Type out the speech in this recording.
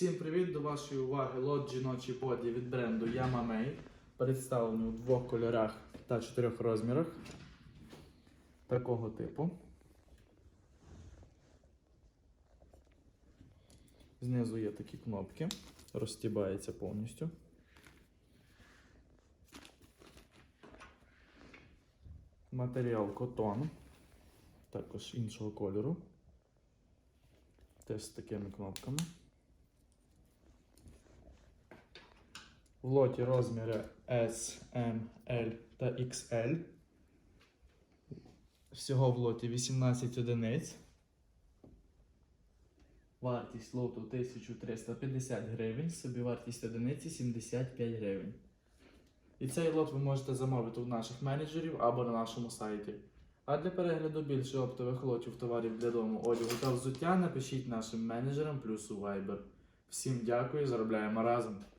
Всім привіт! До вашої уваги лот жіночий боді від бренду Yama Mei. Представлений у двох кольорах та чотирьох розмірах. Такого типу. Знизу є такі кнопки. Розстібається повністю. Матеріал котон. Також іншого кольору. Теж з такими кнопками. В лоті розміри S, M, L та XL. Всього в лоті 18 одиниць. Вартість лоту 1350 гривень, собівартість одиниці 75 гривень. І цей лот ви можете замовити у наших менеджерів або на нашому сайті. А для перегляду більше оптових лотів товарів для дому, одягу та взуття напишіть нашим менеджерам плюс у Viber. Всім дякую, заробляємо разом!